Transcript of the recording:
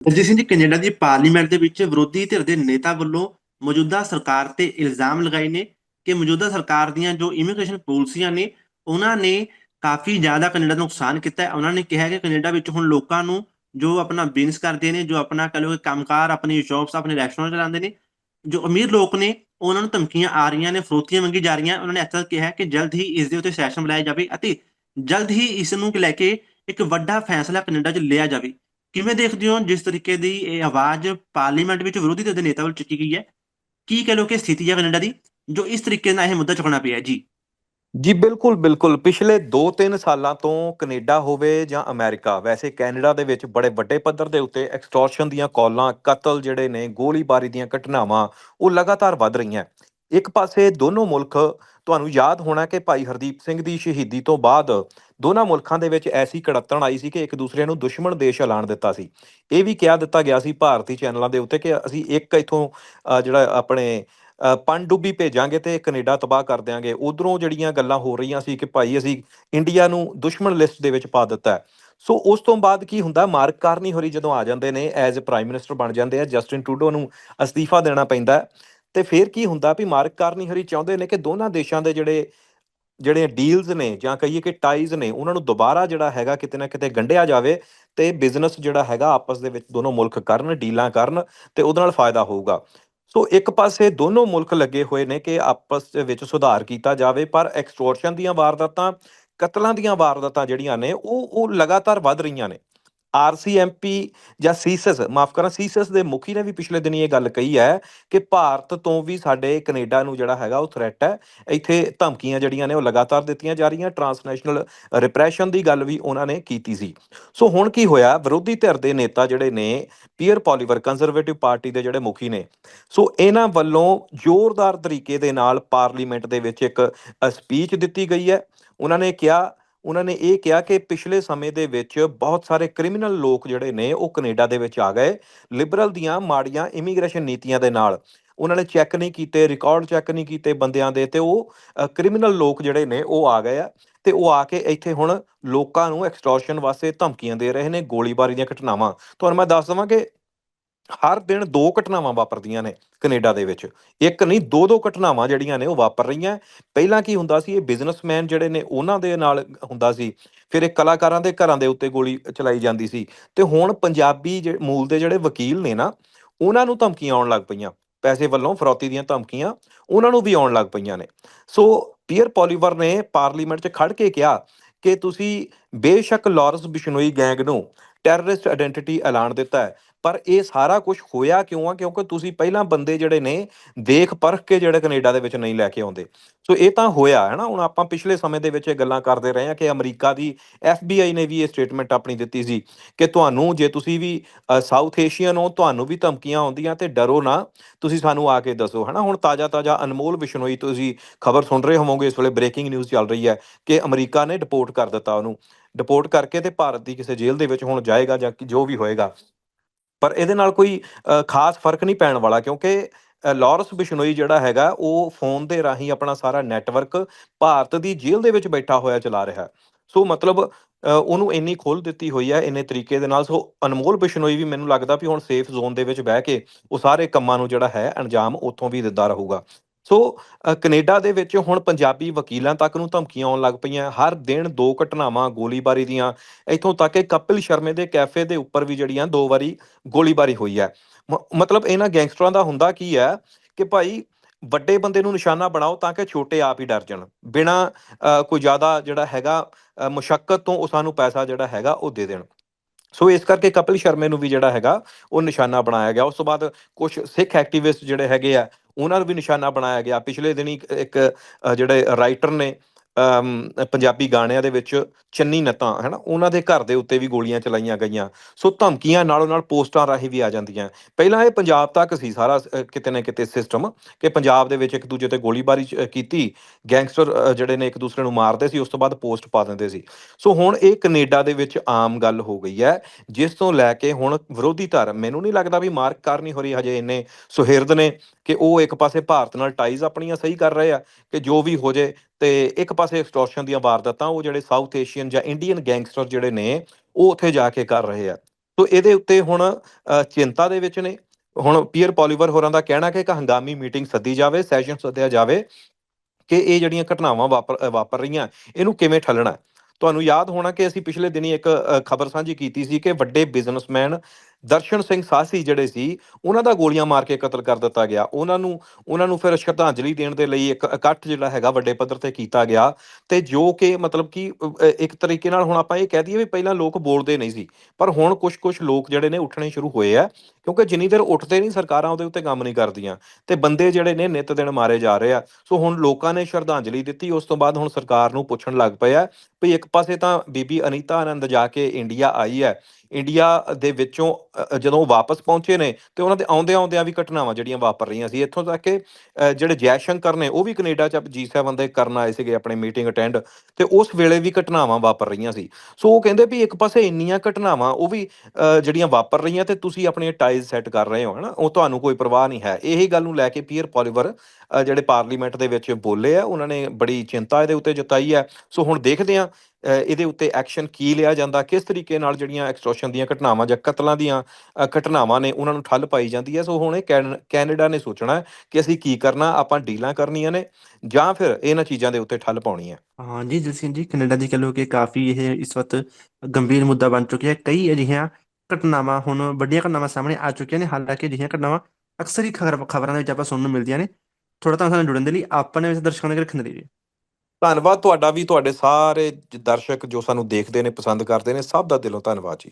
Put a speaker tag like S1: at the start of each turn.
S1: Daljit Singh ji, Canada ਦੀ parliament ਦੇ ਵਿੱਚ ਵਿਰੋਧੀ ਧਿਰ ਦੇ ਨੇਤਾ ਵੱਲੋਂ ਮੌਜੂਦਾ ਸਰਕਾਰ ਤੇ ਇਲਜ਼ਾਮ ਲਗਾਏ ਨੇ ਕਿ ਮੌਜੂਦਾ ਸਰਕਾਰ ਦੀਆਂ ਜੋ ਇਮੀਗ੍ਰੇਸ਼ਨ ਪਾਲਿਸੀਆਂ ਨੇ, ਉਹਨਾਂ ਨੇ ਕਾਫੀ ਜ਼ਿਆਦਾ ਕੈਨੇਡਾ ਨੂੰ ਨੁਕਸਾਨ ਕੀਤਾ ਹੈ। ਉਹਨਾਂ ਨੇ ਕਿਹਾ ਕਿ ਕੈਨੇਡਾ ਵਿੱਚ ਹੁਣ ਲੋਕਾਂ ਨੂੰ ਜੋ ਆਪਣਾ ਬਿਜ਼ਨਸ ਕਰਦੇ ਨੇ, ਜੋ ਆਪਣਾ ਕਹ ਲਓ ਕਿ ਕੰਮਕਾਰ, ਆਪਣੀ ਸ਼ਾਪਸ ਆਪਣੇ ਰੈਸਟੋਰੈਂਟ ਚਲਾਉਂਦੇ ਨੇ, ਜੋ ਅਮੀਰ ਲੋਕ ਨੇ, ਉਹਨਾਂ ਨੂੰ ਧਮਕੀਆਂ ਆ ਰਹੀਆਂ ਨੇ, ਫਰੋਤੀਆਂ ਮੰਗੀ ਜਾ ਰਹੀਆਂ। ਉਹਨਾਂ ਨੇ ਐਸਾ ਕਿਹਾ ਕਿ ਜਲਦ ਹੀ ਇਸ ਦੇ ਉੱਤੇ ਸੈਸ਼ਨ ਬੁਲਾਇਆ ਜਾਵੇ ਅਤੇ ਜਲਦ ਹੀ ਇਸ ਨੂੰ ਲੈ ਕੇ ਇੱਕ ਵੱਡਾ ਫੈਸਲਾ ਕੈਨੇਡਾ 'ਚ ਲਿਆ ਜਾਵੇ। ਕਿਵੇਂ ਦੇਖਦੇ ਹੋ ਜਿਸ ਤਰੀਕੇ ਦੀ ਇਹ ਆਵਾਜ਼ ਪਾਰਲੀਮੈਂਟ ਵਿੱਚ ਵਿਰੋਧੀ ਧਿਰ ਦੇ ਨੇਤਾ ਵੱਲ ਚੁੱਕੀ ਗਈ ਹੈ? ਕੀ ਕਹ ਲੋ ਕਿ ਸਥਿਤੀ ਹੈ ਕੈਨੇਡਾ ਦੀ, ਜੋ ਇਸ ਤਰੀਕੇ ਨਾਲ ਇਹ ਮੁੱਦਾ ਚੁੱਕਣਾ ਪਿਆ ਜੀ।
S2: ਜੀ, ਬਿਲਕੁਲ ਬਿਲਕੁਲ। ਪਿਛਲੇ 2-3 ਸਾਲਾਂ ਤੋਂ ਕੈਨੇਡਾ ਹੋਵੇ ਜਾਂ ਅਮਰੀਕਾ, ਵੈਸੇ ਕੈਨੇਡਾ ਦੇ ਵਿੱਚ ਬੜੇ ਵੱਡੇ ਪੱਧਰ ਦੇ ਉੱਤੇ ਐਕਸਟੋਰਸ਼ਨ ਦੀਆਂ ਕਾਲਾਂ, ਕਤਲ ਜਿਹੜੇ ਨੇ, ਗੋਲੀਬਾਰੀ ਦੀਆਂ ਘਟਨਾਵਾਂ, ਉਹ ਲਗਾਤਾਰ ਵੱਧ ਰਹੀਆਂ। ਇੱਕ ਪਾਸੇ ਦੋਨੋਂ ਮੁਲਕ ਤੁਹਾਨੂੰ ਯਾਦ ਹੋਣਾ ਕਿ ਭਾਈ ਹਰਦੀਪ ਸਿੰਘ ਦੀ ਸ਼ਹੀਦੀ ਤੋਂ ਬਾਅਦ ਦੋਨਾਂ ਮੁਲਕਾਂ ਦੇ ਵਿੱਚ ਐਸੀ ਕੜੱਤਣ ਆਈ ਸੀ ਕਿ ਇੱਕ ਦੂਸਰੇ ਨੂੰ ਦੁਸ਼ਮਣ ਦੇਸ਼ ਐਲਾਨ ਦਿੱਤਾ ਸੀ। ਇਹ ਵੀ ਕਿਹਾ ਦਿੱਤਾ ਗਿਆ ਸੀ ਭਾਰਤੀ ਚੈਨਲਾਂ ਦੇ ਉੱਤੇ ਕਿ ਅਸੀਂ ਇੱਕ ਇਥੋਂ ਜਿਹੜਾ ਆਪਣੇ ਅ, ਪਣਡੁੱਬੀ ਭੇਜਾਂਗੇ ਤੇ ਕੈਨੇਡਾ ਤਬਾਹ ਕਰ ਦਿਆਂਗੇ। ਉਧਰੋਂ ਜਿਹੜੀਆਂ ਗੱਲਾਂ ਹੋ ਰਹੀਆਂ ਸੀ ਕਿ ਭਾਈ ਅਸੀਂ ਇੰਡੀਆ ਨੂੰ ਦੁਸ਼ਮਣ ਲਿਸਟ ਦੇ ਵਿੱਚ ਪਾ ਦਿੱਤਾ ਹੈ। ਸੋ ਉਸ ਤੋਂ ਬਾਅਦ ਕੀ ਹੁੰਦਾ? ਮਾਰਕ ਕਾਰਨੀ ਹੋਰੀ ਜਦੋਂ ਆ ਜਾਂਦੇ ਨੇ ਐਜ਼ ਅ ਪ੍ਰਾਈਮ ਮਿਨਿਸਟਰ ਬਣ ਜਾਂਦੇ ਆ ਜਸਟਿਨ ਟਰੂਡੋ ਨੂੰ ਅਸਤੀਫਾ ਦੇਣਾ ਪੈਂਦਾ ਤੇ ਫਿਰ ਕੀ ਹੁੰਦਾ ਵੀ ਮਾਰਕ ਕਾਰਨੀ ਹਰੀ ਚਾਹੁੰਦੇ ਨੇ ਕਿ ਦੋਨਾਂ ਦੇਸ਼ਾਂ ਦੇ ਜਿਹੜੇ ਜਿਹੜੇ ਡੀਲਸ ਨੇ ਜਾਂ ਕਹੀਏ ਕਿ ਟਾਈਜ਼ ਨੇ, ਉਹਨਾਂ ਨੂੰ ਦੁਬਾਰਾ ਜਿਹੜਾ ਹੈਗਾ ਕਿਤੇ ਨਾ ਕਿਤੇ ਗੰਢਿਆ ਜਾਵੇ ਤੇ ਬਿਜ਼ਨਸ ਜਿਹੜਾ ਹੈਗਾ ਆਪਸ ਦੇ ਵਿੱਚ ਦੋਨੋਂ ਮੁਲਕ ਕਰਨ ਡੀਲਾਂ ਕਰਨ ਤੇ ਉਹਦੇ ਨਾਲ ਫਾਇਦਾ ਹੋਊਗਾ। ਸੋ ਇੱਕ ਪਾਸੇ ਦੋਨੋਂ ਮੁਲਕ ਲੱਗੇ ਹੋਏ ਨੇ ਕਿ ਆਪਸ ਦੇ ਵਿੱਚ ਸੁਧਾਰ ਕੀਤਾ ਜਾਵੇ, ਪਰ ਐਕਸਟੋਰਸ਼ਨ ਦੀਆਂ ਵਾਰਦਾਤਾਂ, ਕਤਲਾਂ ਦੀਆਂ ਵਾਰਦਾਤਾਂ ਜਿਹੜੀਆਂ ਨੇ, ਉਹ ਉਹ ਲਗਾਤਾਰ ਵੱਧ ਰਹੀਆਂ ਨੇ। ਆਰਸੀਐਮਪੀ ਜਾਂ ਸੀਸਸ, ਮਾਫ ਕਰਨਾ, ਸੀਸਸ ਦੇ ਮੁਖੀ ਨੇ ਵੀ ਪਿਛਲੇ ਦਿਨੀ ਇਹ ਗੱਲ ਕਹੀ ਹੈ ਕਿ ਭਾਰਤ ਤੋਂ ਵੀ ਸਾਡੇ ਕੈਨੇਡਾ ਨੂੰ ਜਿਹੜਾ ਹੈਗਾ ਉਹ ਥ੍ਰੈਟ ਹੈ। ਇੱਥੇ ਧਮਕੀਆਂ ਜਿਹੜੀਆਂ ਨੇ ਉਹ ਲਗਾਤਾਰ ਦਿੱਤੀਆਂ ਜਾ ਰਹੀਆਂ ਟਰਾਂਸਨੈਸ਼ਨਲ ਰਿਪਰੈਸ਼ਨ ਦੀ ਗੱਲ ਵੀ ਉਹਨਾਂ ਨੇ ਕੀਤੀ ਸੀ। ਸੋ ਹੁਣ ਕੀ ਹੋਇਆ? ਵਿਰੋਧੀ ਧਿਰ ਦੇ ਨੇਤਾ ਜਿਹੜੇ ਨੇ ਪੀਅਰ ਪੋਲੀਵਰ ਕੰਜ਼ਰਵੇਟਿਵ ਪਾਰਟੀ ਦੇ ਜਿਹੜੇ ਮੁਖੀ ਨੇ, ਸੋ ਇਹਨਾਂ ਵੱਲੋਂ ਜ਼ੋਰਦਾਰ ਤਰੀਕੇ ਦੇ ਨਾਲ ਪਾਰਲੀਮੈਂਟ ਦੇ ਵਿੱਚ ਇੱਕ ਸਪੀਚ ਦਿੱਤੀ ਗਈ ਹੈ। ਉਹਨਾਂ ਨੇ ਕਿਹਾ ਉਹਨਾਂ ਨੇ ਇਹ ਕਿਹਾ ਕਿ ਪਿਛਲੇ ਸਮੇਂ ਦੇ ਵਿੱਚ ਬਹੁਤ ਸਾਰੇ ਕ੍ਰਿਮੀਨਲ ਲੋਕ ਜਿਹੜੇ ਨੇ ਉਹ ਕੈਨੇਡਾ ਦੇ ਵਿੱਚ ਆ ਗਏ, ਲਿਬਰਲ ਦੀਆਂ ਮਾੜੀਆਂ ਇਮੀਗ੍ਰੇਸ਼ਨ ਨੀਤੀਆਂ ਦੇ ਨਾਲ। ਉਹਨਾਂ ਨੇ ਚੈੱਕ ਨਹੀਂ ਕੀਤੇ, ਰਿਕਾਰਡ ਚੈੱਕ ਨਹੀਂ ਕੀਤੇ ਬੰਦਿਆਂ ਦੇ ਤੇ ਉਹ ਕ੍ਰਿਮੀਨਲ ਲੋਕ ਜਿਹੜੇ ਨੇ ਉਹ ਆ ਗਏ ਆ ਤੇ ਉਹ ਆ ਕੇ ਇੱਥੇ ਹੁਣ ਲੋਕਾਂ ਨੂੰ ਐਕਸਟੋਰਸ਼ਨ ਵਾਸਤੇ ਧਮਕੀਆਂ ਦੇ ਰਹੇ ਨੇ, ਗੋਲੀਬਾਰੀ ਦੀਆਂ ਘਟਨਾਵਾਂ। ਤੁਹਾਨੂੰ ਮੈਂ ਦੱਸ ਦਵਾਂ ਕਿ ਹਰ ਦਿਨ ਦੋ ਘਟਨਾਵਾਂ ਵਾਪਰਦੀਆਂ ਨੇ ਕੈਨੇਡਾ ਦੇ ਵਿੱਚ। ਇੱਕ ਨਹੀਂ, ਦੋ ਦੋ ਘਟਨਾਵਾਂ ਜਿਹੜੀਆਂ ਨੇ ਉਹ ਵਾਪਰ ਰਹੀਆਂ। ਪਹਿਲਾਂ ਕੀ ਹੁੰਦਾ ਸੀ, ਇਹ ਬਿਜ਼ਨਸਮੈਨ ਜਿਹੜੇ ਨੇ ਉਹਨਾਂ ਦੇ ਨਾਲ ਹੁੰਦਾ ਸੀ। ਫਿਰ ਇਹ ਕਲਾਕਾਰਾਂ ਦੇ ਘਰਾਂ ਦੇ ਉੱਤੇ ਗੋਲੀ ਚਲਾਈ ਜਾਂਦੀ ਸੀ। ਤੇ ਹੁਣ ਪੰਜਾਬੀ ਮੂਲ ਦੇ ਜਿਹੜੇ ਵਕੀਲ ਨੇ ਨਾ, ਉਹਨਾਂ ਨੂੰ ਧਮਕੀਆਂ ਆਉਣ ਲੱਗ ਪਈਆਂ। ਪੈਸੇ ਵੱਲੋਂ ਫਰੌਤੀ ਦੀਆਂ ਧਮਕੀਆਂ ਉਹਨਾਂ ਨੂੰ ਵੀ ਆਉਣ ਲੱਗ ਪਈਆਂ ਨੇ। ਸੋ ਪੀਅਰ ਪੋਲੀਵਰ ਨੇ ਪਾਰਲੀਮੈਂਟ 'ਚ ਖੜ ਕੇ ਕਿਹਾ ਕਿ ਤੁਸੀਂ ਬੇਸ਼ੱਕ ਲਾਰੈਂਸ ਬਿਸ਼ਨੋਈ ਗੈਂਗ ਨੂੰ ਟੈਰਰਿਸਟ ਆਇਡੈਂਟੀਟੀ ਐਲਾਨ ਦਿੱਤਾ ਹੈ। ਪਰ ਇਹ ਸਾਰਾ ਕੁਝ ਹੋਇਆ ਕਿਉਂ ਆ? ਕਿਉਂਕਿ ਤੁਸੀਂ ਪਹਿਲਾਂ ਬੰਦੇ ਜਿਹੜੇ ਨੇ, ਦੇਖ ਪਰਖ ਕੇ ਜਿਹੜੇ ਕੈਨੇਡਾ ਦੇ ਵਿੱਚ ਨਹੀਂ ਲੈ ਕੇ ਆਉਂਦੇ। ਸੋ ਇਹ ਤਾਂ ਹੋਇਆ ਹੈ ਨਾ ਹੁਣ ਆਪਾਂ ਪਿਛਲੇ ਸਮੇਂ ਦੇ ਵਿੱਚ ਇਹ ਗੱਲਾਂ ਕਰਦੇ ਰਹੇ ਹਾਂ ਕਿ ਅਮਰੀਕਾ ਦੀ ਐਫਬੀਆਈ ਨੇ ਵੀ ਇਹ ਸਟੇਟਮੈਂਟ ਆਪਣੀ ਦਿੱਤੀ ਸੀ ਕਿ ਤੁਹਾਨੂੰ ਜੇ ਤੁਸੀਂ ਵੀ ਸਾਊਥ ਏਸ਼ੀਅਨ ਹੋ, ਤੁਹਾਨੂੰ ਵੀ ਧਮਕੀਆਂ ਆਉਂਦੀਆਂ ਤੇ ਡਰੋ ਨਾ। ਤੁਸੀਂ ਸਾਨੂੰ ਆ ਕੇ ਦੱਸੋ ਹੈ ਨਾ ਹੁਣ ਤਾਜ਼ਾ ਤਾਜ਼ਾ ਅਨਮੋਲ ਵਿਸ਼ਨੋਈ ਤੁਸੀਂ ਖਬਰ ਸੁਣ ਰਹੇ ਹੋਵੋਗੇ, ਇਸ ਵੇਲੇ ਬ੍ਰੇਕਿੰਗ ਨਿਊਜ਼ ਚੱਲ ਰਹੀ ਹੈ ਕਿ ਅਮਰੀਕਾ ਨੇ ਡਿਪੋਰਟ ਕਰ ਦਿੱਤਾ ਉਹਨੂੰ। ਡਿਪੋਰਟ ਕਰਕੇ ਤੇ ਭਾਰਤ ਦੀ ਕਿਸੇ ਜੇਲ੍ਹ ਦੇ ਵਿੱਚ ਹੁਣ ਜਾਏਗਾ ਜਾਂ ਜੋ ਵੀ ਹੋਏਗਾ। ਪਰ ਇਹਦੇ ਨਾਲ ਕੋਈ ਖਾਸ ਫ਼ਰਕ ਨਹੀਂ ਪੈਣ ਵਾਲਾ ਕਿਉਂਕਿ ਲਾਰੈਂਸ ਬਿਸ਼ਨੋਈ ਜਿਹੜਾ ਹੈਗਾ, ਉਹ ਫੋਨ ਦੇ ਰਾਹੀਂ ਆਪਣਾ ਸਾਰਾ ਨੈਟਵਰਕ ਭਾਰਤ ਦੀ ਜੇਲ੍ਹ ਦੇ ਵਿੱਚ ਬੈਠਾ ਹੋਇਆ ਚਲਾ ਰਿਹਾ। ਸੋ ਮਤਲਬ ਉਹਨੂੰ ਇੰਨੀ ਖੋਲ ਦਿੱਤੀ ਹੋਈ ਹੈ ਇੰਨੇ ਤਰੀਕੇ ਦੇ ਨਾਲ। ਸੋ ਅਨਮੋਲ ਬਿਸ਼ਨੋਈ ਵੀ ਮੈਨੂੰ ਲੱਗਦਾ ਵੀ ਹੁਣ ਸੇਫ ਜ਼ੋਨ ਦੇ ਵਿੱਚ ਬਹਿ ਕੇ ਉਹ ਸਾਰੇ ਕੰਮਾਂ ਨੂੰ ਜਿਹੜਾ ਹੈ, ਅੰਜਾਮ ਉੱਥੋਂ ਵੀ ਦਿੰਦਾ ਰਹੂਗਾ। ਸੋ ਕੈਨੇਡਾ ਦੇ ਵਿੱਚ ਹੁਣ ਪੰਜਾਬੀ ਵਕੀਲਾਂ ਤੱਕ ਨੂੰ ਧਮਕੀਆਂ ਆਉਣ ਲੱਗ ਪਈਆਂ। ਹਰ ਦਿਨ ਦੋ ਘਟਨਾਵਾਂ ਗੋਲੀਬਾਰੀ ਦੀਆਂ। ਇੱਥੋਂ ਤੱਕ ਕਿ ਕਪਿਲ ਸ਼ਰਮੇ ਦੇ ਕੈਫੇ ਦੇ ਉੱਪਰ ਵੀ ਜਿਹੜੀਆਂ ਦੋ ਵਾਰੀ ਗੋਲੀਬਾਰੀ ਹੋਈ ਹੈ। ਮਤਲਬ ਇਹਨਾਂ ਗੈਂਗਸਟਰਾਂ ਦਾ ਹੁੰਦਾ ਕੀ ਹੈ ਕਿ ਭਾਈ ਵੱਡੇ ਬੰਦੇ ਨੂੰ ਨਿਸ਼ਾਨਾ ਬਣਾਓ ਤਾਂ ਕਿ ਛੋਟੇ ਆਪ ਹੀ ਡਰ ਜਾਣ। ਬਿਨਾ ਕੋਈ ਜ਼ਿਆਦਾ ਜਿਹੜਾ ਹੈਗਾ ਮੁਸ਼ਕਲ ਤੋਂ ਉਹ ਸਾਨੂੰ ਪੈਸਾ ਜਿਹੜਾ ਹੈਗਾ ਉਹ ਦੇ ਦੇਣ। ਸੋ ਇਸ ਕਰਕੇ ਕਪਿਲ ਸ਼ਰਮੇ ਨੂੰ ਵੀ ਜਿਹੜਾ ਹੈਗਾ, ਉਹ ਨਿਸ਼ਾਨਾ ਬਣਾਇਆ ਗਿਆ। ਉਸ ਤੋਂ ਬਾਅਦ ਕੁਝ ਸਿੱਖ ਐਕਟਿਵਿਸਟ ਜਿਹੜੇ ਹੈਗੇ ਆ, ਉਹਨਾਂ ਨੂੰ ਵੀ ਨਿਸ਼ਾਨਾ ਬਣਾਇਆ ਗਿਆ। ਪਿਛਲੇ ਦਿਨੀ ਇੱਕ ਜਿਹੜੇ ਰਾਈਟਰ ਨੇ ਪੰਜਾਬੀ ਗਾਣਿਆਂ ਦੇ ਵਿੱਚ ਚੰਨੀ ਨਤਾਂ, ਹੈਨਾ, ਉਹਨਾਂ ਦੇ ਘਰ ਦੇ ਉੱਤੇ ਵੀ ਗੋਲੀਆਂ ਚਲਾਈਆਂ ਗਈਆਂ। ਸੋ ਧਮਕੀਆਂ ਨਾਲੋਂ ਨਾਲ ਪੋਸਟਾਂ ਰਾਹੀਂ ਵੀ ਆ ਜਾਂਦੀਆਂ। ਪਹਿਲਾਂ ਇਹ ਪੰਜਾਬ ਤੱਕ ਸੀ ਸਾਰਾ ਕਿਤੇ ਨਾ ਕਿਤੇ ਸਿਸਟਮ ਕਿ ਪੰਜਾਬ ਦੇ ਵਿੱਚ ਇੱਕ ਦੂਜੇ ਤੇ ਗੋਲੀਬਾਰੀ ਕੀਤੀ। ਗੈਂਗਸਟਰ ਜਿਹੜੇ ਨੇ ਇੱਕ ਦੂਸਰੇ ਨੂੰ ਮਾਰਦੇ ਸੀ, ਉਸ ਤੋਂ ਬਾਅਦ ਪੋਸਟ ਪਾ ਦਿੰਦੇ ਸੀ। ਸੋ ਹੁਣ ਇਹ ਕੈਨੇਡਾ ਦੇ ਵਿੱਚ ਆਮ ਗੱਲ ਹੋ ਗਈ ਹੈ, ਜਿਸ ਤੋਂ ਲੈ ਕੇ ਹੁਣ ਵਿਰੋਧੀ ਧਰ, ਮੈਨੂੰ ਨਹੀਂ ਲੱਗਦਾ ਵੀ ਮਾਰਕ ਕਰਨੀ ਹੋ ਰਹੀ ਹਜੇ ਇੰਨੇ ਸੁਹਿਰਦ ਨੇ ਕਿ ਉਹ ਇੱਕ ਪਾਸੇ ਭਾਰਤ ਨਾਲ ਟਾਈਜ਼ ਆਪਣੀਆਂ ਸਹੀ ਕਰ ਰਹੇ ਆ, ਕਿ ਜੋ ਵੀ ਹੋ ਜੇ ਤੇ ਇੱਕ ਪਾਸੇ ਐਕਸਟੋਰਸ਼ਨ ਦੀਆਂ ਵਾਰਦਾਤਾਂ, ਉਹ ਜਿਹੜੇ ਸਾਊਥ ਏਸ਼ੀਅਨ ਜਾਂ ਇੰਡੀਅਨ ਗੈਂਗਸਟਰ ਜਿਹੜੇ ਨੇ, ਉਹ ਉੱਥੇ ਜਾ ਕੇ ਕਰ ਰਹੇ ਆ। ਸੋ ਇਹਦੇ ਉੱਤੇ ਹੁਣ ਚਿੰਤਾ ਦੇ ਵਿੱਚ ਨੇ। ਹੁਣ ਪੀਅਰ ਪੋਲੀਵਰ ਹੋਰਾਂ ਦਾ ਕਹਿਣਾ ਕਿ ਇੱਕ ਹੰਗਾਮੀ ਮੀਟਿੰਗ ਸੱਦੀ ਜਾਵੇ, ਸੈਸ਼ਨ ਸੱਦਿਆ ਜਾਵੇ ਕਿ ਇਹ ਜਿਹੜੀਆਂ ਘਟਨਾਵਾਂ ਵਾਪਰ ਵਾਪਰ ਰਹੀਆਂ, ਇਹਨੂੰ ਕਿਵੇਂ ਠੱਲਣਾ? ਤੁਹਾਨੂੰ ਯਾਦ ਹੋਣਾ ਕਿ ਅਸੀਂ ਪਿਛਲੇ ਦਿਨੀ ਇੱਕ ਖਬਰ ਸਾਂਝੀ ਕੀਤੀ ਸੀ ਕਿ ਵੱਡੇ ਬਿਜ਼ਨਸਮੈਨ ਦਰਸ਼ਨ ਸਿੰਘ ਸਾਸੀ ਜਿਹੜੇ ਸੀ, ਉਹਨਾਂ ਦਾ ਗੋਲੀਆਂ ਮਾਰ ਕੇ ਕਤਲ ਕਰ ਦਿੱਤਾ ਗਿਆ। ਉਹਨਾਂ ਨੂੰ ਉਹਨਾਂ ਨੂੰ ਫਿਰ ਸ਼ਰਧਾਂਜਲੀ ਦੇਣ ਦੇ ਲਈ ਇੱਕ ਇਕੱਠ ਜਿਹੜਾ ਹੈਗਾ ਵੱਡੇ ਪੱਧਰ ਤੇ ਕੀਤਾ ਗਿਆ। ਤੇ ਜੋ ਕਿ ਮਤਲਬ ਕਿ ਇੱਕ ਤਰੀਕੇ ਨਾਲ ਹੁਣ ਆਪਾਂ ਇਹ ਕਹਿ ਦਈਏ ਵੀ ਪਹਿਲਾਂ ਲੋਕ ਬੋਲਦੇ ਨਹੀਂ ਸੀ, ਪਰ ਹੁਣ ਕੁਝ ਕੁਝ ਲੋਕ ਜਿਹੜੇ ਨੇ ਉੱਠਣੇ ਸ਼ੁਰੂ ਹੋਏ ਆ, ਕਿਉਂਕਿ ਜਿੰਨੀ ਦੇਰ ਉੱਠਦੇ ਨਹੀਂ ਸਰਕਾਰਾਂ ਉਹਦੇ ਉੱਤੇ ਕੰਮ ਨਹੀਂ ਕਰਦੀਆਂ। ਤੇ ਬੰਦੇ ਜਿਹੜੇ ਨੇ ਨਿਤ ਦਿਨ ਮਾਰੇ ਜਾ ਰਹੇ ਆ। ਸੋ ਹੁਣ ਲੋਕਾਂ ਨੇ ਸ਼ਰਧਾਂਜਲੀ ਦਿੱਤੀ, ਉਸ ਤੋਂ ਬਾਅਦ ਹੁਣ ਸਰਕਾਰ ਨੂੰ ਪੁੱਛਣ ਲੱਗ ਪਏ ਆ ਵੀ ਇੱਕ ਪਾਸੇ ਤਾਂ ਬੀਬੀ ਅਨੀਤਾ ਆਨੰਦ ਜਾ ਕੇ ਇੰਡੀਆ ਆਈ ਹੈ। ਇੰਡੀਆ ਦੇ ਵਿੱਚੋਂ ਜਦੋਂ ਵਾਪਸ ਪਹੁੰਚੇ ਨੇ ਤੇ ਉਹਨਾਂ ਦੇ ਆਉਂਦੇ ਆਉਂਦਿਆਂ ਵੀ ਘਟਨਾਵਾਂ ਜਿਹੜੀਆਂ ਵਾਪਰ ਰਹੀਆਂ ਸੀ। ਇੱਥੋਂ ਤੱਕ ਕਿ ਜਿਹੜੇ ਜੈਸ਼ੰਕਰ ਨੇ ਉਹ ਵੀ ਕੈਨੇਡਾ ਚ G7 ਦੇ ਕਰਨ ਆਏ ਸੀਗੇ ਆਪਣੇ ਮੀਟਿੰਗ ਅਟੈਂਡ ਤੇ ਉਸ ਵੇਲੇ ਵੀ ਘਟਨਾਵਾਂ ਵਾਪਰ ਰਹੀਆਂ ਸੀ। ਸੋ ਉਹ ਕਹਿੰਦੇ ਵੀ ਇੱਕ ਪਾਸੇ ਇੰਨੀਆਂ ਘਟਨਾਵਾਂ ਉਹ ਵੀ ਅ, ਜਿਹੜੀਆਂ ਵਾਪਰ ਰਹੀਆਂ ਤੇ ਤੁਸੀਂ ਆਪਣੀਆਂ ਟਾਈਜ਼ ਸੈੱਟ ਕਰ ਰਹੇ ਹੋ ਹਨਾ? ਉਹ ਤੁਹਾਨੂੰ ਕੋਈ ਪਰਵਾਹ ਨਹੀਂ ਹੈ। ਇਹੀ ਗੱਲ ਨੂੰ ਲੈ ਕੇ ਪੀਅਰ ਪੋਲੀਵਰ ਜਿਹੜੇ ਪਾਰਲੀਮੈਂਟ ਦੇ ਵਿੱਚ ਬੋਲੇ ਆ, ਉਹਨਾਂ ਨੇ ਬੜੀ ਚਿੰਤਾ ਇਹਦੇ ਉੱਤੇ ਜਤਾਈ ਹੈ ਸੋ ਹੁਣ ਦੇਖਦੇ ਆ ਇਹਦੇ ਉੱਤੇ ਐਕਸ਼ਨ ਕੀ ਲਿਆ ਜਾਂਦਾ, ਕਿਸ ਤਰੀਕੇ ਨਾਲ ਜਿਹੜੀਆਂ ਐਕਸਟੋਰਸ਼ਨ ਦੀਆਂ ਘਟਨਾਵਾਂ ਜਾਂ ਕਤਲਾਂ ਦੀਆਂ ਘਟਨਾਵਾਂ ਨੇ ਉਹਨਾਂ ਨੂੰ ਠੱਲ ਪਾਈ ਜਾਂਦੀ ਹੈ ਸੋ ਹੁਣ ਇਹ ਕੈਨ- ਕੈਨੇਡਾ ਨੇ ਸੋਚਣਾ ਕਿ ਅਸੀਂ ਕੀ ਕਰਨਾ, ਆਪਾਂ ਡੀਲਾਂ ਕਰਨੀਆਂ ਨੇ ਜਾਂ ਫਿਰ ਇਹਨਾਂ ਚੀਜ਼ਾਂ ਦੇ ਉੱਤੇ ਠੱਲ ਪਾਉਣੀ ਹੈ।
S1: ਹਾਂ ਜੀ ਜਸਨ ਜੀ, ਕੈਨੇਡਾ ਦੀ ਕਹਿ ਲਓ ਕਿ ਕਾਫੀ ਇਹ ਇਸ ਵਕਤ ਗੰਭੀਰ ਮੁੱਦਾ ਬਣ ਚੁੱਕਿਆ ਹੈ। ਕਈ ਅਜਿਹੀਆਂ ਘਟਨਾਵਾਂ ਹੁਣ ਵੱਡੀਆਂ ਘਟਨਾਵਾਂ ਸਾਹਮਣੇ ਆ ਚੁੱਕੀਆਂ ਨੇ, ਹਾਲਾਂਕਿ ਅਜਿਹੀਆਂ ਘਟਨਾਵਾਂ ਅਕਸਰ ਹੀ ਖਬਰ ਖਬਰਾਂ ਦੇ ਵਿੱਚ ਆਪਾਂ ਸੁਣਨ ਨੂੰ ਮਿਲਦੀਆਂ ਨੇ। ਥੋੜਾ ਤਾਂ ਸਾਨੂੰ ਜੁੜਨ ਦੇ ਲਈ ਆਪਣੇ ਨੇ ਦਰਸ਼ਕਾਂ ਦੇ ਰੱਖਣ ਦੇ ਲਈ
S2: ਧੰਨਵਾਦ ਤੁਹਾਡਾ ਵੀ, ਤੁਹਾਡੇ ਸਾਰੇ ਦਰਸ਼ਕ ਜੋ ਸਾਨੂੰ ਦੇਖਦੇ ਨੇ, ਪਸੰਦ ਕਰਦੇ ਨੇ, ਸਭ ਦਾ ਦਿਲੋਂ ਧੰਨਵਾਦ ਜੀ।